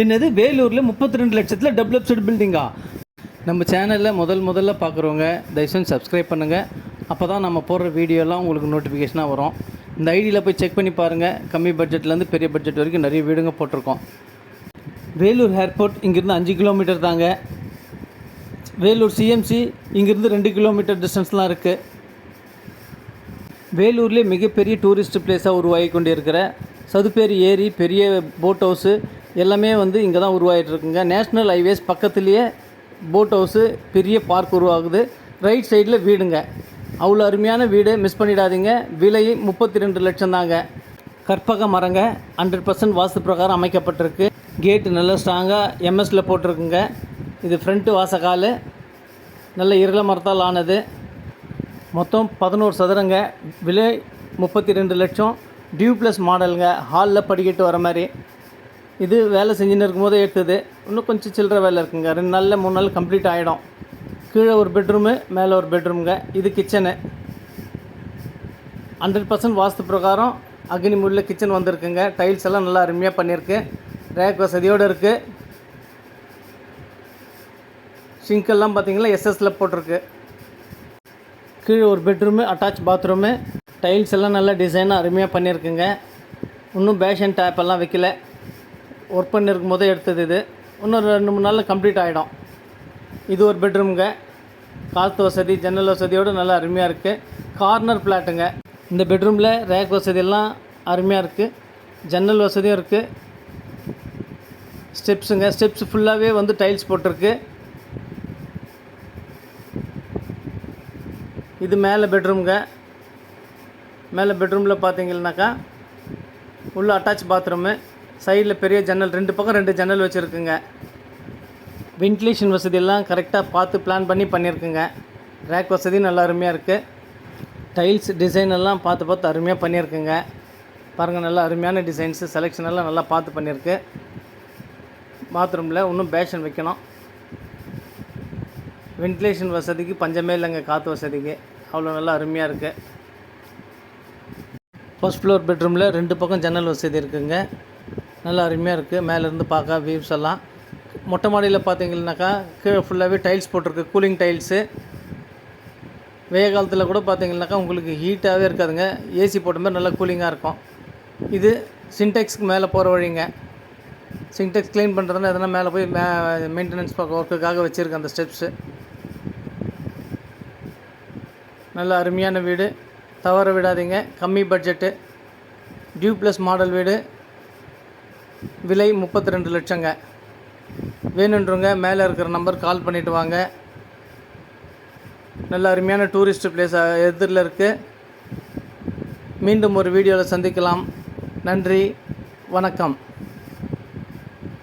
என்னது வேலூரில் முப்பத்தி ரெண்டு லட்சத்தில் டெவலப்ஸ்டு பில்டிங்கா நம்ம சேனலில் முதல் முதல்ல பார்க்குறவங்க தயவுசெய்து சப்ஸ்கிரைப் பண்ணுங்கள் அப்போ தான் நம்ம போடுற வீடியோலாம் உங்களுக்கு நோட்டிஃபிகேஷனாக வரும். இந்த ஐடியில் போய் செக் பண்ணி பாருங்கள் கம்மி பட்ஜெட்லேருந்து பெரிய பட்ஜெட் வரைக்கும் நிறைய வீடுங்க போட்டிருக்கோம். வேலூர் ஏர்போர்ட் இங்கேருந்து அஞ்சு கிலோமீட்டர் தாங்க. வேலூர் சிஎம்சி இங்கேருந்து ரெண்டு கிலோமீட்டர் டிஸ்டன்ஸ்லாம் இருக்குது வேலூர்லேயே மிகப்பெரிய டூரிஸ்ட் பிளேஸாக உருவாகி கொண்டு இருக்கிற சதுப்பேரி ஏரி பெரிய போட் ஹவுஸு எல்லாமே வந்து இங்கே தான் உருவாகிட்டு இருக்குங்க நேஷ்னல் ஹைவேஸ் பக்கத்துலேயே போட் ஹவுஸு பெரிய பார்க் உருவாகுது. ரைட் சைடில் வீடுங்க. அவ்வளோ அருமையான வீடு. மிஸ் பண்ணிடாதீங்க. விலை முப்பத்தி ரெண்டு லட்சம் தாங்க. கற்பக மரங்க. ஹண்ட்ரட் பர்சன்ட் வாஸ்து பிரகாரம் அமைக்கப்பட்டிருக்கு. கேட்டு நல்லா ஸ்ட்ராங்காக எம்எஸ்சில் போட்டிருக்குங்க. இது ஃப்ரண்ட்டு வாசக்கால் நல்ல இருள மரத்தால் ஆனது. மொத்தம் பதினோரு சதுரங்க. விலை முப்பத்தி ரெண்டு லட்சம். டியூ ப்ளஸ் மாடலுங்க ஹாலில் படிக்கட்டு வர மாதிரி. இது வேலை செஞ்சுன்னு இருக்கும்போது எடுத்தது. இன்னும் கொஞ்சம் சில்லற வேலை இருக்குங்க. ரெண்டு நாளில் மூணு நாள் கம்ப்ளீட் ஆகிடும் கீழே ஒரு பெட்ரூமு மேலே ஒரு பெட்ரூமுங்க இது கிச்சனு ஹண்ட்ரட் பர்சன்ட் வாஸ்து பிரகாரம் அக்னி முள்ள கிச்சன் வந்திருக்குங்க. டைல்ஸ் எல்லாம் நல்லா அருமையாக பண்ணியிருக்கு. ரேக் வசதியோடு இருக்குது சிங்கெல்லாம் பார்த்தீங்கன்னா எஸ்எஸில் போட்டிருக்கு. கீழே ஒரு பெட்ரூமு அட்டாச் பாத்ரூமு டைல்ஸ் எல்லாம் நல்லா டிசைனாக அருமையாக பண்ணியிருக்குங்க. இன்னும் பேஷன் டேப் எல்லாம் வைக்கல. ஒர்க் பண்ணியிருக்கும் போதே எடுத்தது இது. இன்னொரு ரெண்டு மூணு நாளில் கம்ப்ளீட் ஆகிடும் இது ஒரு பெட்ரூம்ங்க காற்று வசதி ஜன்னல் வசதியோடு நல்லா அருமையாக இருக்குது கார்னர் பிளாட்டுங்க இந்த பெட்ரூமில் ரேக் வசதியெல்லாம் அருமையாக இருக்குது ஜன்னல் வசதியும் இருக்குது ஸ்டெப்ஸுங்க ஸ்டெப்ஸ் ஃபுல்லாகவே வந்து டைல்ஸ் போட்டிருக்கு. இது மேலே பெட்ரூம்ங்க மேலே பெட்ரூமில் பார்த்தீங்கன்னாக்கா உள்ள அட்டாச் பாத்ரூமு சைடில் பெரிய ஜன்னல் ரெண்டு பக்கம் ரெண்டு ஜன்னல் வச்சுருக்குங்க. வென்டிலேஷன் வசதியெல்லாம் கரெக்டாக பார்த்து பிளான் பண்ணி பண்ணியிருக்குங்க ரேக் வசதி நல்லா அருமையாக இருக்குது டைல்ஸ் டிசைன் எல்லாம் பார்த்து பார்த்து அருமையாக பண்ணியிருக்குங்க பாருங்கள் நல்லா அருமையான டிசைன்ஸு செலெக்ஷன் எல்லாம் நல்லா பார்த்து பண்ணியிருக்கு பாத்ரூமில் இன்னும் பேஷன் வைக்கணும். வென்டிலேஷன் வசதிக்கு பஞ்சமே இல்லைங்க காற்று வசதிக்கு. அவ்வளோ நல்லா அருமையாக இருக்குது ஃபர்ஸ்ட் ஃப்ளோர் பெட்ரூமில் ரெண்டு பக்கம் ஜன்னல் வசதி இருக்குங்க. நல்லா அருமையாக இருக்குது மேலேருந்து பார்க்க வியூஸ் எல்லாம். மொட்டை மாடியில் பார்த்தீங்கன்னாக்கா கீழே ஃபுல்லாகவே டைல்ஸ் போட்டிருக்கு. கூலிங் டைல்ஸு வெய்ய காலத்தில் கூட பார்த்தீங்கன்னாக்கா உங்களுக்கு ஹீட்டாகவே இருக்காதுங்க. ஏசி போட்ட மாதிரி நல்லா கூலிங்காக இருக்கும். இது சின்டெக்ஸ்க்கு மேலே போகிற வழிங்க. சின்டெக்ஸ் க்ளீன் பண்ணுறதுனா எதனா மேலே போய் மே மெயின்டெனன்ஸ் ஒர்க்குக்காக வச்சுருக்கேன் அந்த ஸ்டெப்ஸு நல்ல அருமையான வீடு. தவற விடாதீங்க. கம்மி பட்ஜெட்டு டியூ ப்ளஸ் மாடல் வீடு. விலை முப்பத்தி ரெண்டு லட்சங்க. வேணுன்றவங்க மேலே இருக்கிற நம்பர் கால் பண்ணிவிட்டு வாங்க. நல்ல அருமையான டூரிஸ்ட் பிளேஸ் எதிரில் இருக்குது மீண்டும் ஒரு வீடியோவில் சந்திக்கலாம். நன்றி. வணக்கம்.